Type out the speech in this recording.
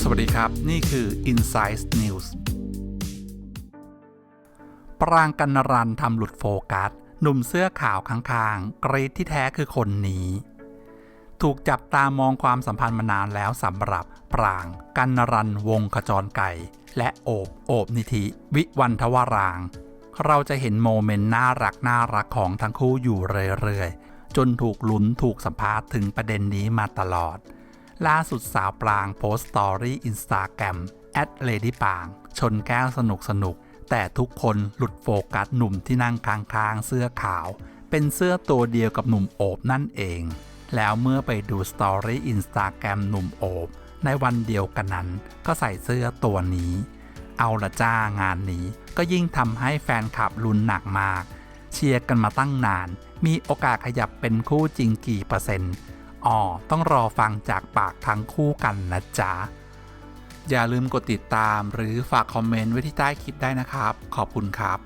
สวัสดีครับ นี่คือ Insight News ปรางกันนรันทำหลุดโฟกัส หนุ่มเสื้อขาวข้างๆกรีดที่แท้คือคนนี้ ถูกจับตามองความสัมพันธ์มานานแล้วสำหรับปรางกันนรันวงขจรไก่ และโอบโอบนิธิ วิวันทวารางเราจะเห็นโมเมนต์น่ารักน่ารักของทั้งคู่อยู่เรื่อยๆ จนถูกหลุนถูกสัมภาษณ์ถึงประเด็นนี้มาตลอด ล่าสุดสาวปรางโพสต์สตอรี่อินสตาแกรมแอดเลดี้ปาง ชนแก้วสนุกสนุก แต่ทุกคนหลุดโฟกัสหนุ่มที่นั่งข้างๆเสื้อขาว เป็นเสื้อตัวเดียวกับหนุ่มโอบนั่นเอง แล้วเมื่อไปดูสตอรี่อินสตาแกรมหนุ่มโอบในวันเดียวกันนั้นก็ใส่เสื้อตัวนี้ เอาละจ้างานนี้ก็ยิ่งทำให้แฟนคลับลุ้นหนักมาก เชียร์กันมาตั้งนาน มีโอกาสขยับเป็นคู่จริงกี่เปอร์เซ็นต์อ๋อต้องรอฟังจากปากทั้งคู่กันนะจ๊ะ อย่าลืมกดติดตามหรือฝากคอมเมนต์ไว้ที่ใต้คลิปได้นะครับ ขอบคุณครับ